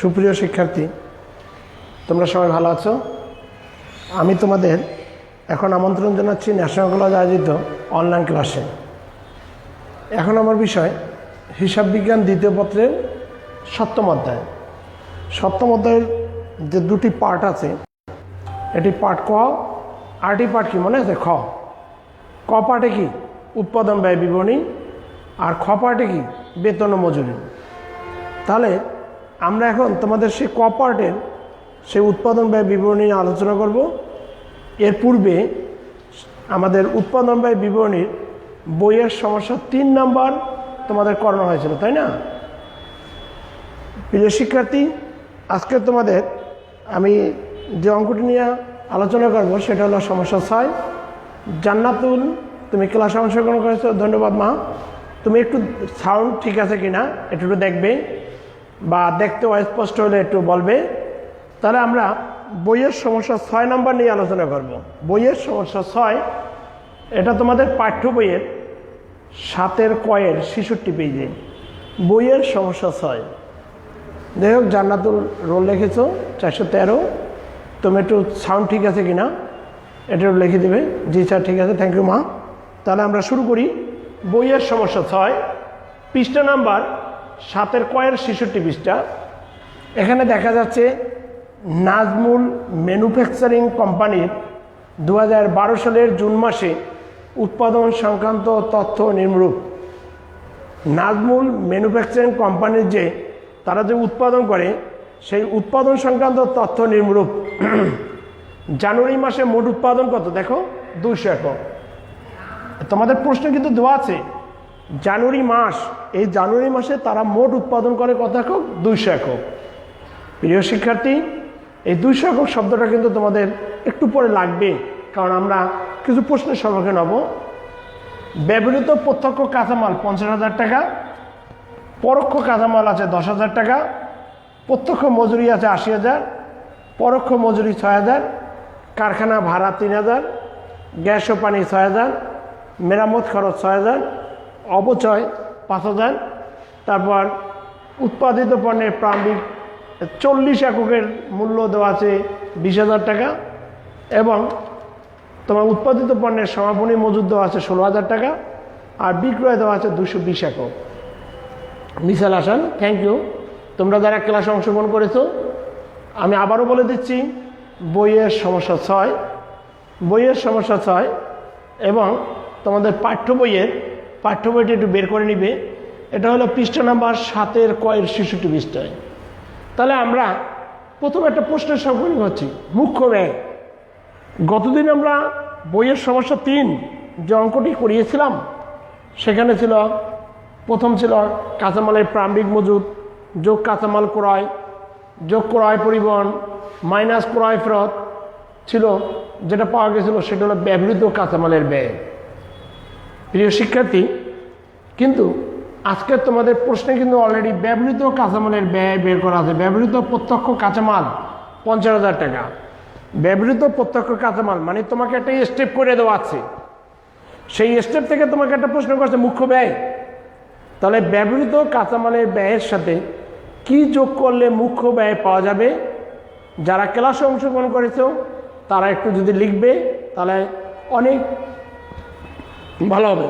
সুপ্রিয় শিক্ষার্থী, তোমরা সবাই ভালো আছো? আমি তোমাদের এখন আমন্ত্রণ জানাচ্ছি ন্যাশনাল কলেজ আয়োজিত অনলাইন ক্লাসে এখন আমার বিষয়, হিসাব বিজ্ঞান দ্বিতীয় পত্রের সপ্তম অধ্যায়। সপ্তম অধ্যায়ের যে দুটি পার্ট আছে, এটি পার্ট ক আরটি পার্ট কি? মনে আছে? খ। ক পার্টে কি? উৎপাদন ব্যয় বিবরণী, আর খ পার্টে কি? বেতন ও মজুরি। তাহলে আমরা এখন তোমাদের সেই ক পার্টের সেই উৎপাদন ব্যয় বিবরণী নিয়ে আলোচনা করব। এর পূর্বে আমাদের উৎপাদন ব্যয় বিবরণীর বইয়ের সমস্যা তিন নাম্বার তোমাদের করানো হয়েছিল, তাই না? প্রিয় শিক্ষার্থী, আজকে তোমাদের আমি যে অঙ্কটি নিয়ে আলোচনা করব সেটা হলো সমস্যা ছয়, জান্নাতুল, তুমি ক্লাসে অংশগ্রহণ করেছ, ধন্যবাদ মা। তুমি একটু সাউন্ড ঠিক আছে কিনা, একটু দেখবে। বা দেখতে অস্পষ্ট হলে একটু বলবে। তাহলে আমরা বইয়ের সমস্যা ছয় নম্বর নিয়ে আলোচনা করব। বইয়ের সমস্যা ছয়, এটা তোমাদের পাঠ্য বইয়ের সাতের কয়ের ছেষট্টি পেজে। বইয়ের সমস্যা ছয়। যাই হোক, জান্নাতুল রোল লিখেছো, চারশো তেরো। তুমি একটু সাউন্ড ঠিক আছে কি না এটা লিখে দেবে। জি স্যার, ঠিক আছে থ্যাংক ইউ মা। তাহলে আমরা শুরু করি। বইয়ের সমস্যা ছয়, পৃষ্ঠা নাম্বার সাতের কয়ের ছেষট্টি পৃষ্ঠা। এখানে দেখা যাচ্ছে নাজমুল ম্যানুফ্যাকচারিং কোম্পানির দু হাজার বারো সালের জুন মাসে উৎপাদন সংক্রান্ত তথ্য নিম্নরূপ। নাজমুল ম্যানুফ্যাকচারিং কোম্পানির যে, তারা যে উৎপাদন করে, সেই উৎপাদন সংক্রান্ত তথ্য নিম্নরূপ। জানুয়ারি মাসে মোট উৎপাদন কত? দেখো, দুইশো একক। তোমাদের প্রশ্ন কিন্তু দেওয়া আছে। জানুয়ারি মাস, এই জানুয়ারি মাসে তারা মোট উৎপাদন করে কত একক? দুইশো একক। প্রিয় শিক্ষার্থী, এই দুইশো একক শব্দটা কিন্তু তোমাদের একটু পরে লাগবে কারণ আমরা কিছু প্রশ্নের সম্মুখীন হব। ব্যবহৃত প্রত্যক্ষ কাঁচামাল পঞ্চাশ হাজার টাকা, পরোক্ষ কাঁচামাল আছে দশ হাজার টাকা, প্রত্যক্ষ মজুরি আছে আশি হাজার, পরোক্ষ মজুরি ছয় হাজার, কারখানা ভাড়া তিন হাজার, গ্যাস ও পানি ছয় হাজার, মেরামত খরচ ছয় হাজার অবচয় পাঁচ হাজার। তারপর উৎপাদিত পণ্যের প্রারম্ভিক চল্লিশ এককের মূল্য দেওয়া আছে বিশ হাজার টাকা এবং তোমার উৎপাদিত পণ্যের সমাপনী মজুদ দেওয়া আছে ষোলো হাজার টাকা আর বিক্রয় দেওয়া আছে দুশো বিশ একক। মিসাল হাসান থ্যাংক ইউ তোমরা যারা ক্লাসে অংশগ্রহণ করেছ, আমি আবারও বলে দিচ্ছি, বইয়ের সমস্যা ছয়, বইয়ের সমস্যা ছয় এবং তোমাদের পাঠ্য বইয়ের পাঠ্য বইটি একটু বের করে নিবে। এটা হলো পৃষ্ঠা নাম্বার সাতের কয়ের শিশুটি পৃষ্ঠায়। তাহলে আমরা প্রথম একটা প্রশ্নের সম্মুখীন হচ্ছি মুখ্য ব্যয়। গতদিন আমরা বইয়ের সমস্যা তিন যে অঙ্কটি করিয়েছিলাম, সেখানে ছিল, প্রথম ছিল কাঁচামালের প্রারম্ভিক মজুদ, যোগ কাঁচামাল ক্রয়, যোগ ক্রয় পরিবহন, মাইনাস ক্রয় ফেরত ছিল, যেটা পাওয়া গেছিল সেটা হলো ব্যবহৃত কাঁচামালের ব্যয়। প্রিয় শিক্ষার্থী, কিন্তু আজকে তোমাদের প্রশ্নে কিন্তু অলরেডি ব্যবহৃত কাঁচামালের ব্যয় বের করা আছে। ব্যবহৃত প্রত্যক্ষ কাঁচামাল পঞ্চাশ হাজার টাকা। ব্যবহৃত প্রত্যক্ষ কাঁচামাল মানে তোমাকে একটা স্টেপ করে দেওয়া আছে। সেই স্টেপ থেকে তোমাকে একটা প্রশ্ন করছে, মুখ্য ব্যয়? তাহলে ব্যবহৃত কাঁচামালের ব্যয়ের সাথে কি যোগ করলে মুখ্য ব্যয় পাওয়া যাবে? যারা ক্লাসে অংশগ্রহণ করেছ, তারা একটু যদি লিখবে, তাহলে অনেক ভালো হবে।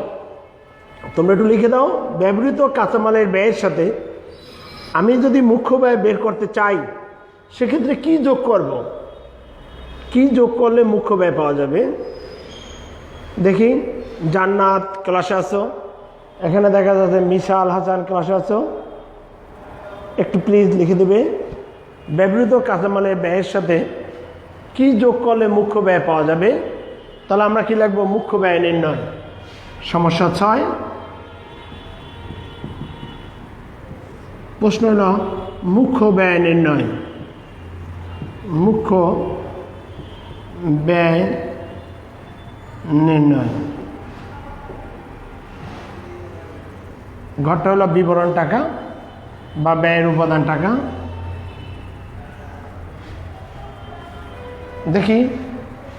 তোমরা একটু লিখে দাও, ব্যবহৃত কাঁচামালের ব্যয়ের সাথে আমি যদি মুখ্য ব্যয় বের করতে চাই, সেক্ষেত্রে কি যোগ করব? কি যোগ করলে মুখ্য ব্যয় পাওয়া যাবে? দেখি, জান্নাত ক্লাসে আসো এখানে দেখা যাচ্ছে মিশাল হাসান ক্লাসে আসো একটু প্লিজ লিখে দেবে। ব্যবহৃত কাঁচামালের ব্যয়ের সাথে কি যোগ করলে মুখ্য ব্যয় পাওয়া যাবে? তাহলে আমরা কি লাগবো মুখ্য ব্যয় নির্ণয়। সমস্যা ছয়। প্রশ্ন হল, মুখ্য ব্যয় নির্ণয়। মুখ্য ব্যয় নির্ণয়। ঘরটা হলো বিবরণ টাকা বা ব্যয়ের উপাদান টাকা। দেখি,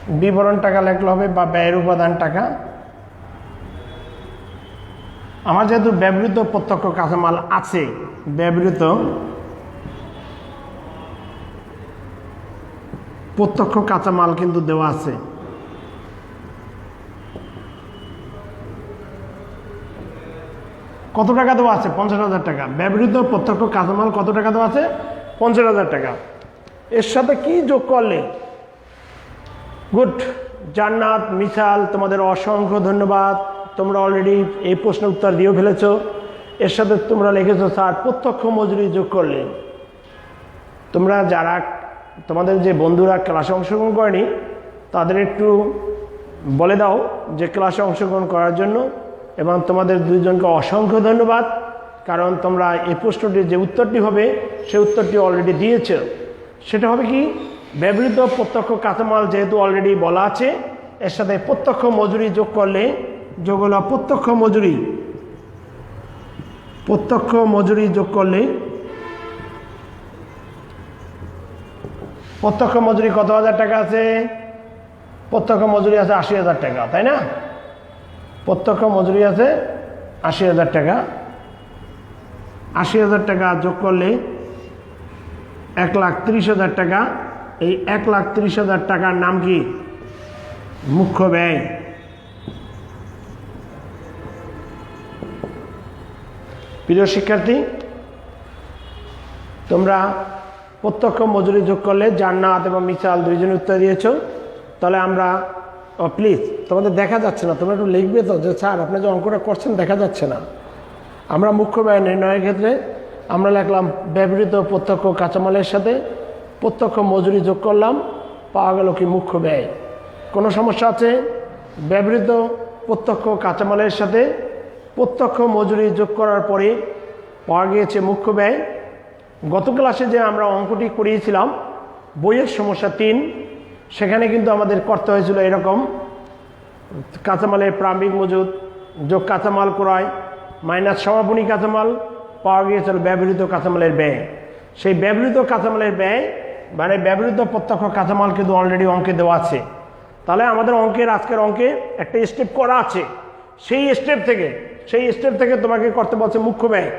বিবরণ টাকা লেখলে হবে বা ব্যয়ের উপাদান টাকা। আমার যেহেতু ব্যবহৃত প্রত্যক্ষ কাঁচামাল আছে, ব্যবহৃত প্রত্যক্ষ কাঁচামাল কিন্তু দেওয়া আছে। কত টাকা দেওয়া আছে? পঞ্চাশ হাজার টাকা। ব্যবহৃত প্রত্যক্ষ কাঁচামাল কত টাকা দেওয়া আছে? পঞ্চাশ হাজার টাকা। এর সাথে কি যোগ করলে? গুড। জান্নাত মিশাল তোমাদের অসংখ্য ধন্যবাদ। তোমরা অলরেডি এই প্রশ্নের উত্তর দিয়েও ফেলেছ। এর সাথে তোমরা লিখেছো, স্যার, প্রত্যক্ষ মজুরি যোগ করলে। তোমরা যারা, তোমাদের যে বন্ধুরা ক্লাসে অংশগ্রহণ করেনি, তাদের একটু বলে দাও যে ক্লাসে অংশগ্রহণ করার জন্য, এবং তোমাদের দুজনকে অসংখ্য ধন্যবাদ, কারণ তোমরা এই প্রশ্নটির যে উত্তরটি হবে সেই উত্তরটি অলরেডি দিয়েছ। সেটা হবে কি, ব্যবহৃত প্রত্যক্ষ কাঁচামাল যেহেতু অলরেডি বলা আছে, এর সাথে প্রত্যক্ষ মজুরি যোগ করলে যোগ হলো প্রত্যক্ষ মজুরি। প্রত্যক্ষ মজুরি যোগ করলে প্রত্যক্ষ মজুরি কত হাজার টাকা আছে? প্রত্যক্ষ মজুরি আছে আশি হাজার টাকা, তাই না? প্রত্যক্ষ মজুরি আছে আশি হাজার টাকা। আশি হাজার টাকা যোগ করলে এক লাখ তিরিশ হাজার টাকা। এই এক লাখ তিরিশ হাজার টাকার নাম কি? মুখ্য ব্যয়। প্রিয় শিক্ষার্থী, তোমরা প্রত্যক্ষ মজুরি যোগ করলে জান্নাত এবং মিসাল দুইজন উত্তর দিয়েছ। তাহলে আমরা প্লিজ তোমাদের দেখা যাচ্ছে না, তোমরা একটু লিখবে তো যে, স্যার, আপনি যে অঙ্কটা করছেন দেখা যাচ্ছে না। আমরা মুখ্য ব্যয় নির্ণয়ের ক্ষেত্রে আমরা লিখলাম, ব্যবহৃত প্রত্যক্ষ কাঁচামালের সাথে প্রত্যক্ষ মজুরি যোগ করলাম, পাওয়া গেল কি মুখ্য ব্যয়। কোনো সমস্যা আছে? ব্যবহৃত প্রত্যক্ষ কাঁচামালের সাথে প্রত্যক্ষ মজুরি যোগ করার পরে পাওয়া গিয়েছে মুখ্য ব্যয়। গত ক্লাসে যে আমরা অঙ্কটি করিয়েছিলাম, বইয়ের সমস্যা তিন, সেখানে কিন্তু আমাদের করতে হয়েছিল এরকম। কাঁচামালের প্রারম্ভিক মজুদ, যোগ কাঁচামাল ক্রয়, মাইনাস সমাপনী কাঁচামাল, পাওয়া গিয়েছিল ব্যবহৃত কাঁচামালের ব্যয়। সেই ব্যবহৃত কাঁচামালের ব্যয় মানে ব্যবহৃত প্রত্যক্ষ কাঁচামাল কিন্তু অলরেডি অঙ্কে দেওয়া আছে। তাহলে আমাদের অঙ্কের আজকের অঙ্কে একটা স্টেপ করা আছে। সেই স্টেপ থেকে সেই স্টেপ থেকে তোমাকে করতে বলছে মুখ্য ব্যয়।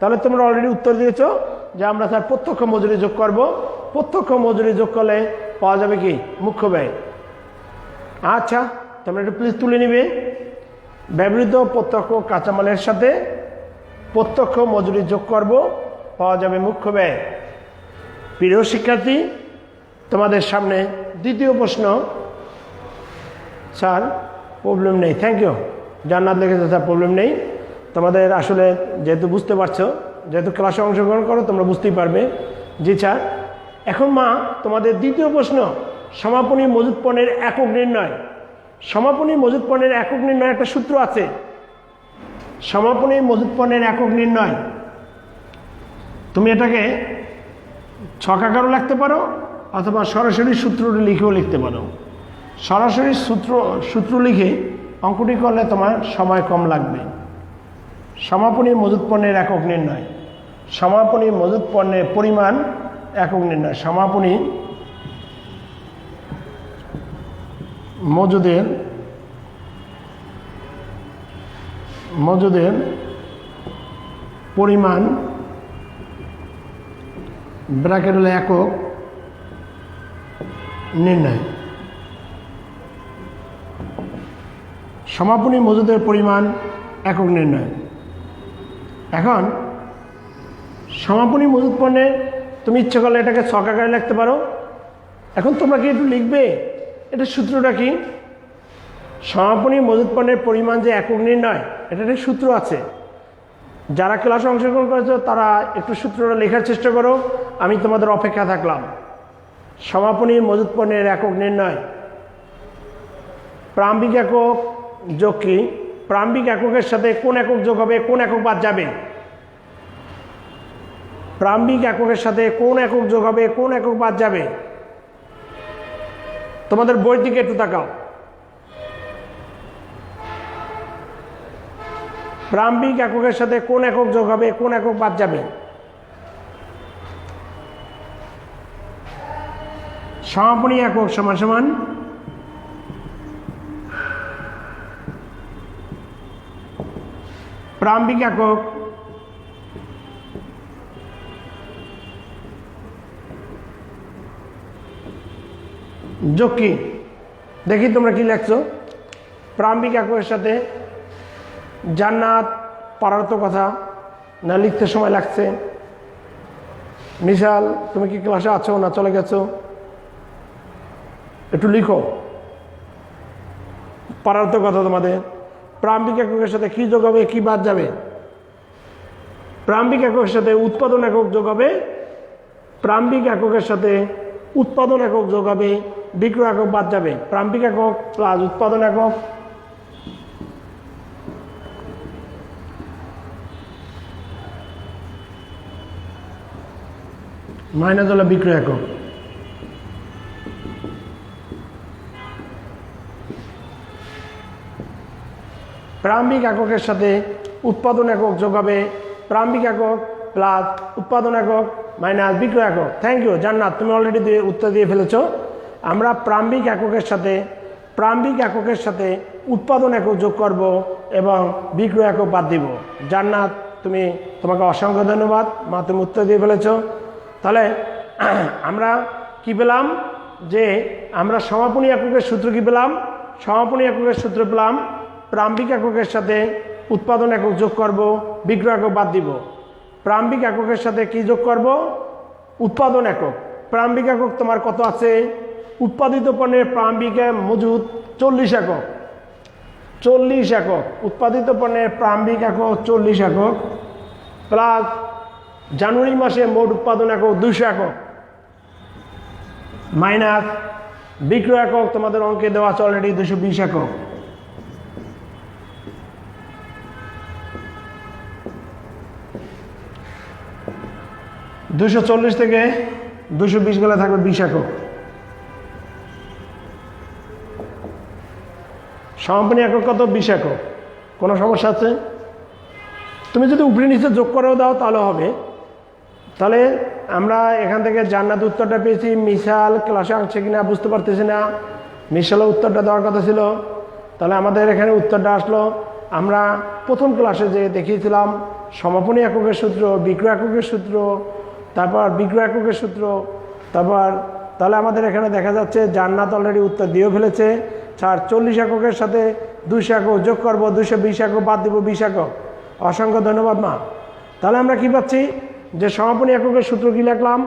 তাহলে তোমরা অলরেডি উত্তর দিয়েছ যে আমরা স্যার প্রত্যক্ষ মজুরি যোগ করব। প্রত্যক্ষ মজুরি যোগ করলে পাওয়া যাবে কি? মুখ্য ব্যয়। আচ্ছা তোমরা একটু প্লিজ তুলে নিবে। ব্যবহৃত প্রত্যক্ষ কাঁচামালের সাথে প্রত্যক্ষ মজুরি যোগ করব, পাওয়া যাবে মুখ্য ব্যয়। প্রিয় শিক্ষার্থী, তোমাদের সামনে দ্বিতীয় প্রশ্ন। স্যার প্রবলেম নেই। থ্যাংক ইউ জান্নাত লিখেছে স্যার প্রবলেম নেই। তোমাদের আসলে যেহেতু বুঝতে পারছ, যেহেতু ক্লাসে অংশগ্রহণ করো, তোমরা বুঝতেই পারবে। জি স্যার এখন মা, তোমাদের দ্বিতীয় প্রশ্ন, সমাপনী মজুত পণ্যের একক নির্ণয়। সমাপনী মজুত পণ্যের একক নির্ণয় একটা সূত্র আছে। সমাপনী মজুত পণ্যের একক নির্ণয়। তুমি এটাকে ছকাকারও লিখতে পারো, অথবা সরাসরি সূত্রটি লিখেও লিখতে পারো। সরাসরি সূত্র সূত্র লিখে অঙ্কটি করলে তোমার সময় কম লাগবে। সমাপনী মজুত পণ্যের একক নির্ণয়। সমাপনী মজুত পণ্যের পরিমাণ একক নির্ণয়। সমাপনী মজুদের মজুদের পরিমাণ ব্র্যাকেট হলো একক নির্ণয়। সমাপনী মজুদের পরিমাণ একক নির্ণয়। এখন, সমাপনী মজুদ পণ্যের তুমি ইচ্ছে করলে এটাকে ছকাকারে লিখতে পারো। এখন তোমরা কি একটু লিখবে? এটা সূত্রটা কি? সমাপনী মজুদ পণ্যের পরিমাণ যে একক নির্ণয় এটা একটা সূত্র আছে। যারা ক্লাসে অংশগ্রহণ করেছ, তারা একটু সূত্রটা লেখার চেষ্টা করো। আমি তোমাদের অপেক্ষা থাকলাম। সমাপনী মজুদ পণ্যের একক নির্ণয়। প্রারম্ভিক একক যোগ কি প্রারম্ভিক এককের সাথে কোন একক যোগ হবে, কোন একক বাদ যাবে? প্রারম্ভিক এককের সাথে কোন একক যোগ হবে, কোন একক বাদ যাবে? তোমাদের বইয়ের দিকে একটু তাকাও। প্রাম্ভিক এককের সাথে কোন একক যোগ হবে, কোন একক বাদ যাবে? সমাপনী একক সমান সমান প্রারম্ভিক একক যোগ কি দেখি তোমরা কি লেখছো? প্রারম্ভিক এককের সাথে জান্নাত পারার তো কথা, না লিখতে সময় লাগছে। মিশাল, তুমি কি ক্লাসে আছো না চলে গেছো? একটু লিখো। পারার তো কথা তোমাদের। প্রারম্ভিক এককের সাথে কি যোগ হবে, কি বাদ যাবে? প্রারম্ভিক এককের সাথে উৎপাদন একক যোগ হবে প্রারম্ভিক এককের সাথে উৎপাদন একক যোগ হবে, বিক্রয় একক বাদ যাবে। প্রারম্ভিক একক প্লাস উৎপাদন একক। মাইনাস হলো বিক্রয় একক। প্রারম্ভিক এককের সাথে উৎপাদন একক যোগ হবে। প্রারম্ভিক একক প্লাস উৎপাদন একক মাইনাস বিক্রয় একক। থ্যাংক ইউ জান্নাত, তুমি অলরেডি দিয়ে উত্তর দিয়ে ফেলেছো। আমরা প্রারম্ভিক এককের সাথে, প্রারম্ভিক এককের সাথে উৎপাদন একক যোগ করব এবং বিক্রয় একক বাদ দিব। জান্নাত, তুমি তোমাকে অসংখ্য ধন্যবাদ। মা, তুমি উত্তর দিয়ে ফেলেছ। তাহলে আমরা কি পেলাম? যে আমরা সমাপনী এককের সূত্র কি পেলাম? সমাপনী এককের সূত্র পেলাম প্রারম্ভিক এককের সাথে উৎপাদন একক যোগ করব, বিক্রয় একক বাদ দিব। প্রারম্ভিক এককের সাথে কি যোগ করব? উৎপাদন একক। প্রারম্ভিক একক তোমার কত আছে? উৎপাদিত পণ্যের প্রারম্ভিক মজুদ চল্লিশ একক। চল্লিশ একক। উৎপাদিত পণ্যের প্রারম্ভিক একক চল্লিশ একক। প্লাস জানুয়ারি মাসে মোট উৎপাদন একক দুশো একক। মাইনাস বিক্রয় একক তোমাদের অঙ্কে দেওয়া আছে অলরেডি দুশো বিশ একক। দুশো চল্লিশ থেকে দুশো বিশ গেলে থাকবে বিশ একক। সমাপনী একক কত? বিশ একক। কোনো সমস্যা আছে? তুমি যদি উপরে নিচে যোগ করেও দাও, তাহলে হবে। তাহলে আমরা এখান থেকে জান্নাত উত্তরটা পেয়েছি। মিশাল ক্লাসে আসছে কিনা বুঝতে পারতেছি না। মিশালের উত্তরটা দেওয়ার কথা ছিল। তাহলে আমাদের এখানে উত্তরটা আসলো। আমরা প্রথম ক্লাসে যে দেখিয়েছিলাম, সমাপনী এককের সূত্র, বিক্রয় এককের সূত্র তারপর এককের সূত্র, তারপর তাহলে আমাদের এখানে দেখা যাচ্ছে জান্নাত অলরেডি উত্তর দিয়েও ফেলেছে। চার চল্লিশ এককের সাথে দুশো একক যোগ করব দুশো বিশ একক বাদ দিব, বিশ একক। অসংখ্য ধন্যবাদ, মা। তাহলে আমরা কি পাচ্ছি? যে সমাপনী এককের সূত্র কি লিখলাম?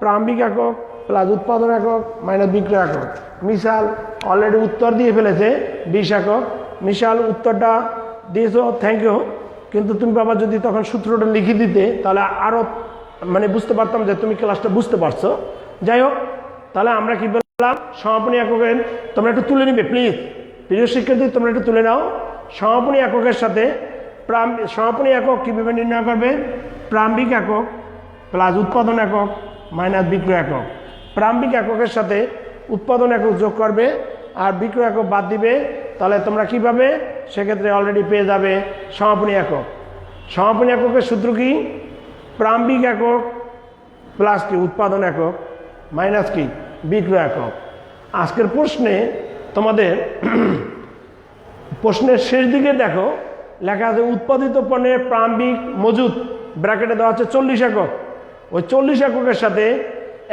প্রারম্ভিক একক প্লাস উৎপাদন একক মাইনাস বিক্রয় একক। মিশাল অলরেডি উত্তর দিয়ে ফেলেছে, বিশ একক। মিশাল, উত্তরটা দিয়েছ থ্যাংক ইউ কিন্তু তুমি বাবা যদি তখন সূত্রটা লিখে দিতে, তাহলে আরও মানে বুঝতে পারতাম যে তুমি ক্লাসটা বুঝতে পারছ। যাই হোক তাহলে আমরা কি বললাম? সমাপনী এককের, তোমরা একটু তুলে নিবে প্লিজ প্রিয় শিক্ষার্থী, তোমরা একটু তুলে নাও। সমাপনী এককের সাথে প্রাম- সমাপনী একক কীভাবে নির্ণয় করবে? প্রারম্ভিক একক প্লাস উৎপাদন একক মাইনাস বিক্রয় একক। প্রারম্ভিক এককের সাথে উৎপাদন একক যোগ করবে আর বিক্রয় একক বাদ দিবে। তাহলে তোমরা কী পাবে? সেক্ষেত্রে অলরেডি পেয়ে যাবে সমাপনী একক। সমাপনী এককের সূত্র কি? প্রারম্ভিক একক প্লাস কি উৎপাদন একক, মাইনাস কি? বিক্রয় একক। আজকের প্রশ্নে তোমাদের প্রশ্নের শেষ দিকে দেখো, লেখা আছে উৎপাদিত পণ্যের প্রারম্ভিক মজুদ ব্র্যাকেটে দেওয়া আছে চল্লিশ একক। ওই চল্লিশ এককের সাথে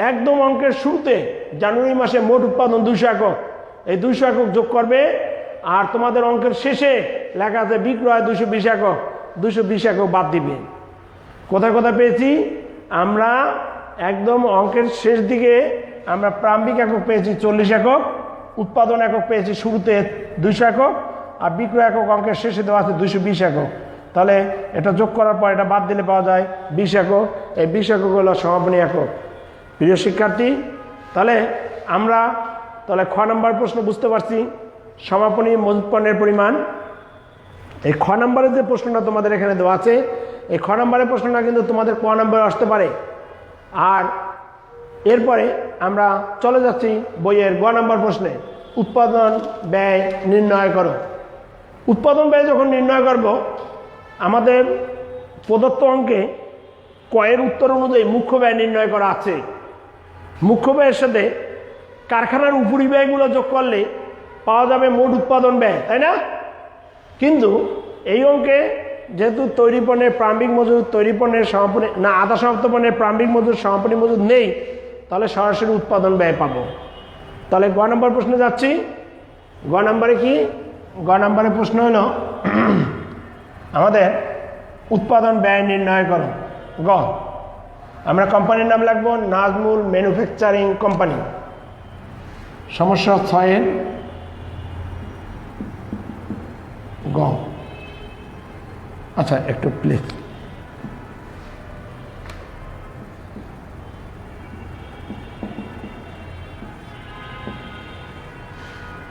একদম অঙ্কের শুরুতে জানুয়ারি মাসে মোট উৎপাদন দুশো একক। এই দুশো একক যোগ করবে, আর তোমাদের অঙ্কের শেষে লেখা আছে বিক্রয় দুশো বিশ একক। দুশো বিশ একক বাদ দিবে। কোথায় কোথায় পেয়েছি? আমরা একদম অঙ্কের শেষ দিকে আমরা প্রারম্ভিক একক পেয়েছি চল্লিশ একক, উৎপাদন একক পেয়েছি শুরুতে দুইশো একক, আর বিক্রয় একক অঙ্কের শেষে দেওয়া আছে দুইশো বিশ একক। তাহলে এটা যোগ করার পর এটা বাদ দিলে পাওয়া যায় বিশ একক। এই বিশ একক হলো সমাপনী একক। প্রিয় শিক্ষার্থী, তাহলে আমরা, তাহলে খ নম্বর প্রশ্ন বুঝতে পারছি। সমাপনী মজুত পণ্যের পরিমাণ। এই খ নম্বরের যে প্রশ্নটা তোমাদের এখানে দেওয়া আছে এই খ নম্বরের প্রশ্নটা কিন্তু তোমাদের ক নম্বরে আসতে পারে। আর এরপরে আমরা চলে যাচ্ছি বইয়ের গ নম্বর প্রশ্নে। উৎপাদন, ব্যয়, নির্ণয় করো। উৎপাদন, ব্যয় যখন নির্ণয় করব, আমাদের প্রদত্ত অঙ্কে কয়ের উত্তর অনুযায়ী মুখ্য ব্যয় নির্ণয় করা আছে। মুখ্য ব্যয়ের সাথে কারখানার উপরি ব্যয়গুলো যোগ করলে পাওয়া যাবে মোট উৎপাদন ব্যয়, তাই না? কিন্তু এই অঙ্কে যেহেতু তৈরি পণ্যের প্রারম্ভিক মজুদ, তৈরি পণ্যের সমাপনী, না, আধা সমাপ্ত পণ্যের প্রারম্ভিক মজুদ, সমাপনী মজুদ নেই, তাহলে সরাসরি উৎপাদন ব্যয় পাবো। তাহলে গ নম্বর প্রশ্নে যাচ্ছি। গ নম্বরে কি? গ নম্বরে প্রশ্ন হলো, আমাদের উৎপাদন ব্যয় নির্ণয় করো। গ, আমরা কোম্পানির নাম লাগবো নাজমুল ম্যানুফ্যাকচারিং কোম্পানি। সমস্যা ছয়ের, গ আচ্ছা একটু প্লিজ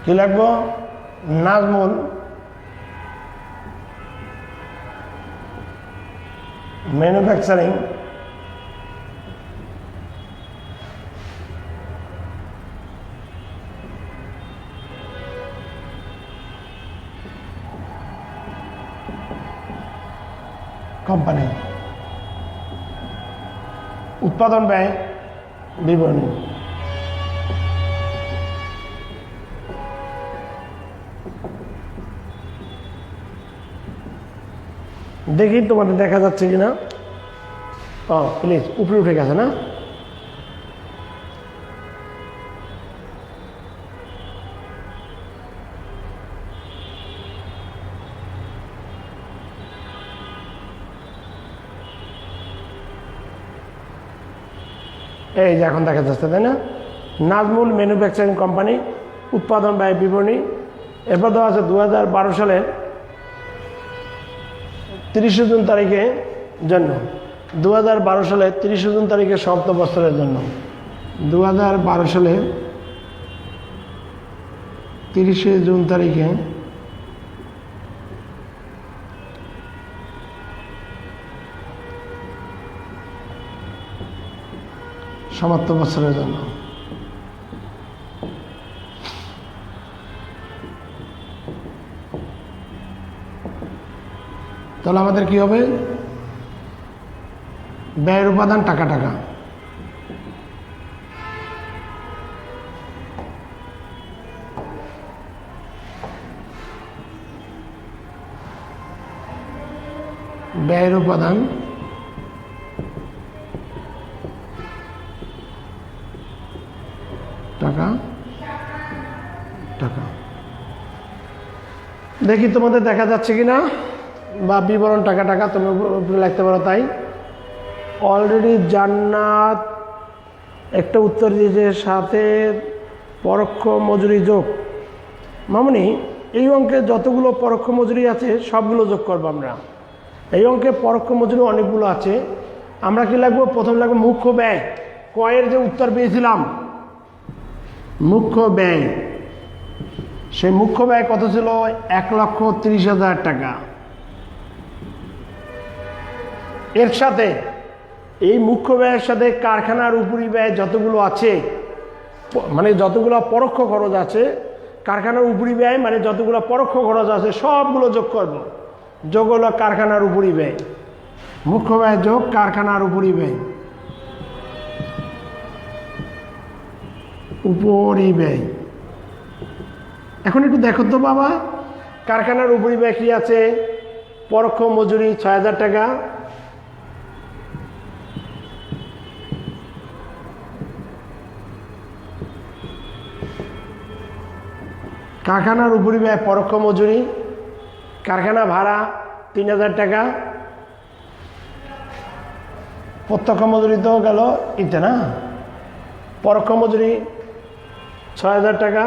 কি লাগবো? নাজমুল। Manufacturing company. উৎপাদন ব্যয় বিবরণী। দেখি তোমাদের দেখা যাচ্ছে কিনা? ও প্লিজ উপরে উঠে গেছে না? এই যে এখন দেখা যাচ্ছে, তাই না? নাজমুল ম্যানুফ্যাকচারিং কোম্পানি, উৎপাদন ব্যয় বিবরণী এরপর দেওয়া আছে দু হাজার বারো সালের তিরিশে জুন তারিখে জন্য দু হাজার বারো সালে তিরিশে জুন তারিখে সপ্ত বছরের জন্য দুহাজার বারো সালে তিরিশে জুন তারিখে সমাপ্ত বছরের জন্য। তাহলে আমাদের কি হবে? ব্যয়ের উপাদান টাকা টাকা। ব্যয়ের উপাদান দেখি তোমাদের দেখা যাচ্ছে কি না বা বিবরণ টাকা টাকা তুমি উপরে লিখতে পারো তাই। অলরেডি জান্নাত একটা উত্তর দিয়েছে, সাথে পরোক্ষ মজুরি যোগ। মামনি, এই অঙ্কে যতগুলো পরোক্ষ মজুরি আছে, সবগুলো যোগ করব আমরা। এই অঙ্কে পরোক্ষ মজুরি অনেকগুলো আছে। আমরা কি লাগবো প্রথম লাগবো মুখ্য ব্যয়। কয়ের যে উত্তর পেয়েছিলাম, মুখ্য ব্যয়। সেই মুখ্য ব্যয় কত ছিল? এক লক্ষ তিরিশ হাজার টাকা। এর সাথে, এই মুখ্য ব্যয়ের সাথে কারখানার উপরি ব্যয় যতগুলো আছে মানে যতগুলো পরোক্ষ খরচ আছে, কারখানার উপরি ব্যয় মানে যতগুলো পরোক্ষ খরচ আছে, সবগুলো যোগ করব। যোগ হলো কারখানার উপরি ব্যয়। মুখ্য ব্যয় যোগ কারখানার উপরি ব্যয়। উপরি ব্যয়। এখন একটু দেখো তো বাবা। কারখানার উপরি ব্যয় কি আছে, পরোক্ষ মজুরি ছয় হাজার টাকা। কারখানার উপরি ব্যয় পরোক্ষ মজুরি, কারখানা ভাড়া তিন হাজার টাকা। প্রত্যক্ষ মজুরি তো গেল ইতে না? পরোক্ষ মজুরি ছয় হাজার টাকা।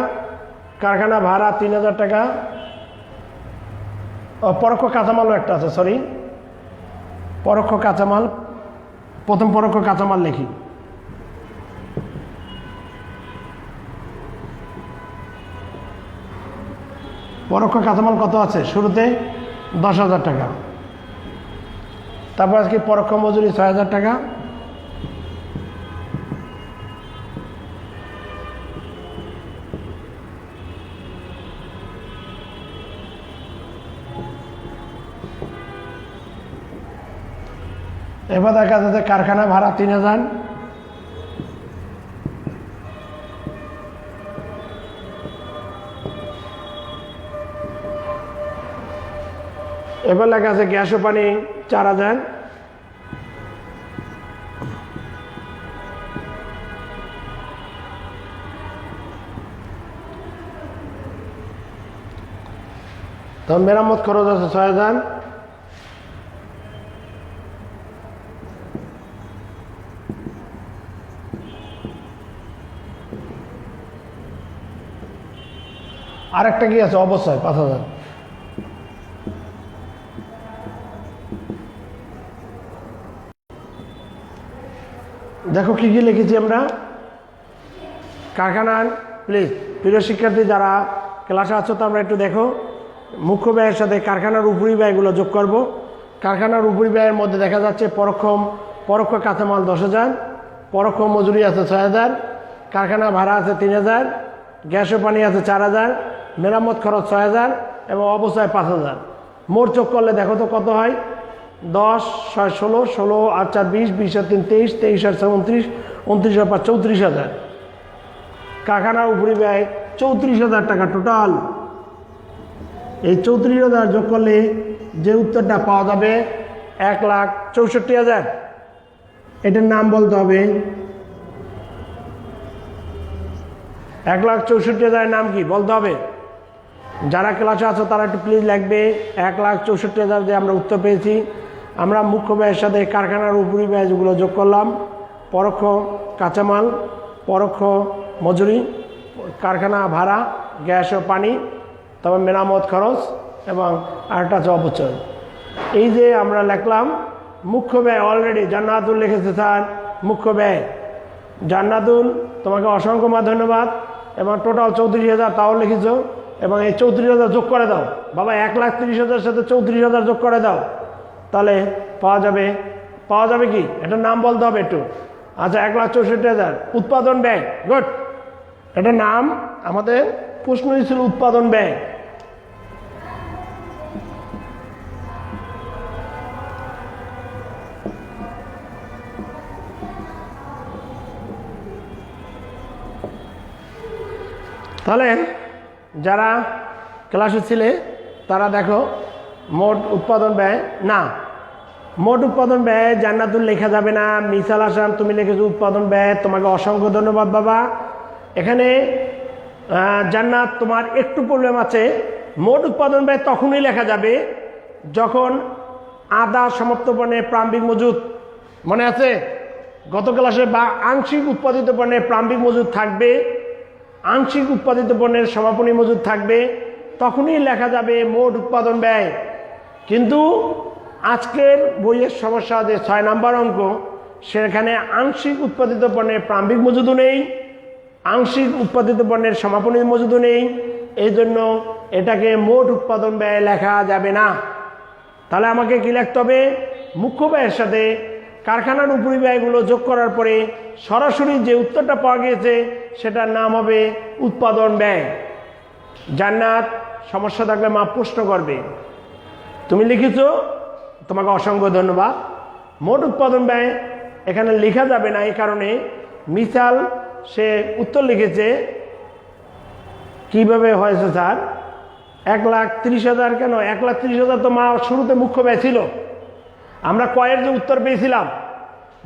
কারখানা ভাড়া তিন হাজার টাকা। পরোক্ষ কাঁচামালও একটা আছে সরি পরোক্ষ কাঁচামাল, প্রথম পরোক্ষ কাঁচামাল লিখি। পরোক্ষ কাঁচামাল কত আছে? শুরুতে দশ হাজার টাকা। তারপর আজকে পরোক্ষ মজুরি ছয় হাজার টাকা। এবার দেখা যাচ্ছে কারখানা ভাড়া তিন হাজার। এবার লেখা আছে গ্যাস ও পানি চার হাজার। তো মেরামত খরচ আছে ছয় হাজার। আরেকটা কি আছে? অবশ্যই, পাঁচ হাজার। দেখো কি কি লিখেছি আমরা? কারখানার প্লিজ প্রিয় শিক্ষার্থী যারা ক্লাসে আছো তো আমরা একটু দেখো। মুখ্য ব্যয়ের সাথে কারখানার উপরি ব্যয়গুলো যোগ করব। কারখানার উপরি ব্যয়ের মধ্যে দেখা যাচ্ছে পরোক্ষ পরোক্ষ কাঁচামাল দশ হাজার, পরোক্ষ মজুরি আছে ছয় হাজার, কারখানা ভাড়া আছে তিন হাজার, গ্যাস ও পানি আছে চার হাজার মেরামত খরচ ছয় হাজার এবং অবস্থায় পাঁচ হাজার। মোট যোগ করলে দেখো তো কত হয়? দশ, ছয়, ষোলো ষোলো আর চার, বিশ বিশ আর তিন, তেইশ তেইশ আর ছয় উনত্রিশ উনত্রিশ আর পাঁচ, চৌত্রিশ হাজার। কারখানার উপরি ব্যয় চৌত্রিশ হাজার টাকা টোটাল এই চৌত্রিশ হাজার যোগ করলে যে উত্তরটা পাওয়া যাবে এক লাখ চৌষট্টি হাজার। এটার নাম বলতে হবে এক লাখ চৌষট্টি হাজারের নাম কি? বলতে হবে যারা ক্লাসে আছো তারা একটু প্লিজ লাগবে। এক লাখ চৌষট্টি হাজার যে আমরা উত্তর পেয়েছি। আমরা মুখ্য ব্যয়ের সাথে কারখানার উপরি ব্যয়গুলো যোগ করলাম। পরোক্ষ কাঁচামাল, পরোক্ষ মজুরি, কারখানা ভাড়া, গ্যাস ও পানি তবে মেরামত খরচ এবং আরেকটা আছে অপচয়। এই যে আমরা লিখলাম, মুখ্য ব্যয় অলরেডি জান্নাতুল লিখেছে স্যার, মুখ্য ব্যয় জান্নাতুল, তোমাকে অসংখ্য ধন্যবাদ। এবং টোটাল চৌত্রিশ হাজার তাও লিখেছ। এবং এই চৌত্রিশ হাজার যোগ করে দাও। বাবা, এক লাখ তিরিশ হাজার সাথে চৌত্রিশ হাজার যোগ করে দাও। তাহলে পাওয়া যাবে পাওয়া যাবে কি? এটার নাম বলতে হবে একটু। আচ্ছা এক লাখ চৌষট্টি হাজার। উৎপাদন ব্যয়, গুড। এটার নাম আমাদের প্রশ্নই ছিল উৎপাদন ব্যয়। তাহলে যারা ক্লাসে ছিলে, তারা দেখো, মোট উৎপাদন ব্যয়, না, মোট উৎপাদন ব্যয় জান্নাতুল লেখা যাবে না। মিসাল আসাম তুমি লিখেছো উৎপাদন ব্যয়, তোমাকে অসংখ্য ধন্যবাদ বাবা। এখানে জান্নাত তোমার একটু প্রবলেম আছে। মোট উৎপাদন ব্যয় তখনই লেখা যাবে যখন আদা সমাপ্ত পণ্যের প্রাম্বিক মজুদ, মনে আছে? গত ক্লাসে বা আংশিক উৎপাদিত পণ্যের প্রাম্বিক মজুদ থাকবে। আংশিক উৎপাদিত পণ্যের সমাপনী মজুদ থাকবে, তখনই লেখা যাবে মোট উৎপাদন ব্যয়। কিন্তু আজকের বইয়ের সমস্যা যে ছয় নাম্বার অঙ্ক, সেখানে আংশিক উৎপাদিত পণ্যের প্রাম্বিক মজুদও নেই, আংশিক উৎপাদিত পণ্যের সমাপনী মজুদও নেই এই জন্য এটাকে মোট উৎপাদন ব্যয় লেখা যাবে না। তাহলে আমাকে কী লিখতে হবে? মুখ্য ব্যয়ের সাথে কারখানার উপরি ব্যয়গুলো যোগ করার পরে সরাসরি যে উত্তরটা পাওয়া গিয়েছে, সেটার নাম হবে উৎপাদন ব্যয়। জান্নাত, সমস্যা থাকলে মা প্রশ্ন করবে। তুমি লিখেছ, তোমাকে অসংখ্য ধন্যবাদ। মোট উৎপাদন ব্যয় এখানে লেখা যাবে না, এই কারণে মিসাল সে উত্তর লিখেছে। কীভাবে হয়েছে স্যার? এক লাখ তিরিশ হাজার কেন? এক লাখ তিরিশ হাজার তো মা শুরুতে মুখ্য ব্যয় ছিল। আমরা কয়ের যে উত্তর পেয়েছিলাম,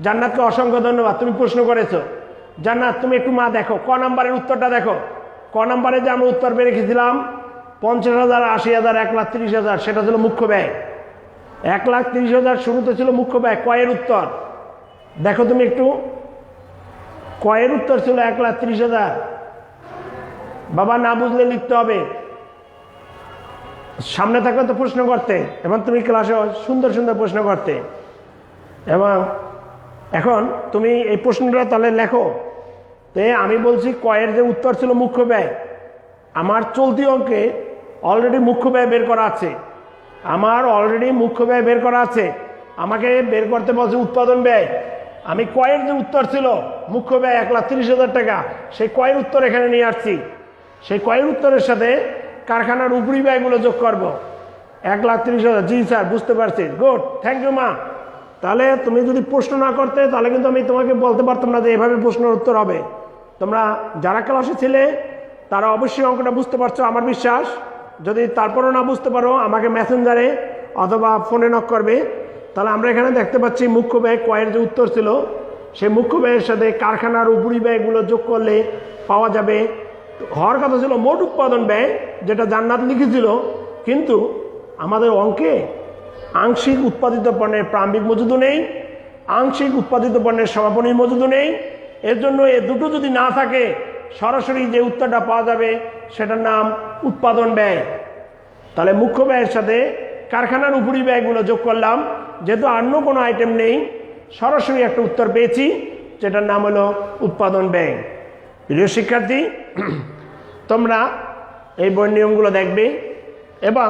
জান্নাতকে অসংখ্য ধন্যবাদ, তুমি প্রশ্ন করেছ। জান্নাত, তুমি একটু মা দেখো, ক নাম্বারের উত্তরটা দেখো। ক নাম্বারে যে আমরা উত্তর পেয়ে রেখেছিলাম, পঞ্চাশ হাজার, আশি হাজার, এক লাখ তিরিশ হাজার, সেটা ছিল মুখ্য ব্যয়। এক লাখ তিরিশ হাজার শুরুতে ছিল মুখ্য ব্যয়, কয়ের উত্তর। দেখো তুমি একটু। কয়ের উত্তর ছিল এক লাখ তিরিশ হাজার। বাবা, না বুঝলে লিখতে হবে। সামনে থাকলে তো প্রশ্ন করতে। এবং তুমি ক্লাসে সুন্দর সুন্দর প্রশ্ন করতে। এবং এখন তুমি এই প্রশ্নটা তাহলে লেখো। তে আমি বলছি কয়ের যে উত্তর ছিল মুখ্য ব্যয়, আমার চলতি অঙ্কে অলরেডি মুখ্য ব্যয় বের করা আছে। আমার অলরেডি মুখ্য ব্যয় বের করা আছে। আমাকে বের করতে বলছে উৎপাদন ব্যয়। আমি কয়ের যে উত্তর ছিল মুখ্য ব্যয় এক লাখ তিরিশ হাজার টাকা, সেই কয়ের উত্তর এখানে নিয়ে আসছি। সেই কয়ের উত্তরের সাথে কারখানার উপরি ব্যয়গুলো যোগ করব। এক লাখ তিরিশ হাজার। জি, স্যার, বুঝতে পারছি। গুড, থ্যাংক ইউ, মা। তাহলে তুমি যদি প্রশ্ন না করতে, তাহলে কিন্তু আমি তোমাকে বলতে পারতাম না যে এভাবে প্রশ্নের উত্তর হবে। তোমরা যারা ক্লাসে ছিলে, তারা অবশ্যই অঙ্কটা বুঝতে পারছ, আমার বিশ্বাস। যদি তারপরও না বুঝতে পারো, আমাকে মেসেঞ্জারে অথবা ফোনে নক করবে। তাহলে আমরা এখানে দেখতে পাচ্ছি মুখ্য ব্যয় কয়ের যে উত্তর ছিল সেই মুখ্য ব্যয়ের সাথে কারখানার উপরি ব্যয়গুলো যোগ করলে পাওয়া যাবে হওয়ার কথা ছিল মোট উৎপাদন ব্যয়, যেটা জান্নাত লিখেছিল। কিন্তু আমাদের অঙ্কে আংশিক উৎপাদিত পণ্যের প্রাম্বিক মজুদও নেই, আংশিক উৎপাদিত পণ্যের সমাপনীর মজুদও নেই। এর জন্য এ দুটো যদি না থাকে, সরাসরি যে উত্তরটা পাওয়া যাবে, সেটার নাম উৎপাদন ব্যয়। তাহলে মুখ্য ব্যয়ের সাথে কারখানার উপরি ব্যয়গুলো যোগ করলাম। যেহেতু অন্য কোনো আইটেম নেই, সরাসরি একটা উত্তর পেয়েছি, যেটার নাম হলো উৎপাদন ব্যয়। প্রিয় শিক্ষার্থী, তোমরা এই বইয়ের নিয়মগুলো দেখবে এবং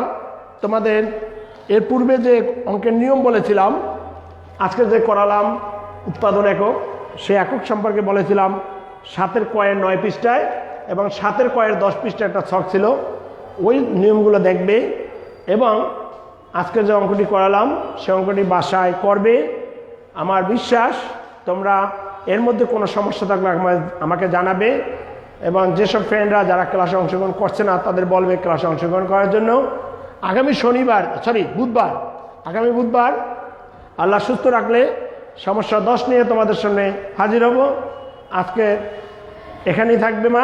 তোমাদের এর পূর্বে যে অঙ্কের নিয়ম বলেছিলাম, আজকে যে করালাম উৎপাদন একক, সে একক সম্পর্কে বলেছিলাম, সাতের কয়ের নয় পৃষ্ঠায় এবং সাতের কয়ের দশ পৃষ্ঠায় একটা ছক ছিল, ওই নিয়মগুলো দেখবে এবং আজকে যে অঙ্কটি করালাম, সে অঙ্কটি বাসায় করবে। আমার বিশ্বাস, তোমরা এর মধ্যে কোনো সমস্যা থাকলে আমাকে জানাবে এবং যেসব ফ্রেন্ডরা যারা ক্লাসে অংশগ্রহণ করছে না, তাদের বলবে ক্লাসে অংশগ্রহণ করার জন্য। আগামী শনিবার সরি বুধবার, আগামী বুধবার আল্লাহ সুস্থ রাখলে সমস্যা দশ নিয়ে তোমাদের সামনে হাজির হব। আজকে এখানেই থাকবে মা,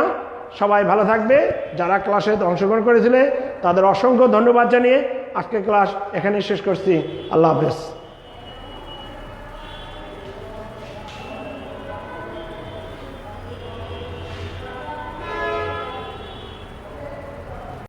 সবাই ভালো থাকবে। যারা ক্লাসে অংশগ্রহণ করেছিলে, তাদের অসংখ্য ধন্যবাদ জানিয়ে আজকে ক্লাস এখানেই শেষ করছি। আল্লাহ হাফেজ।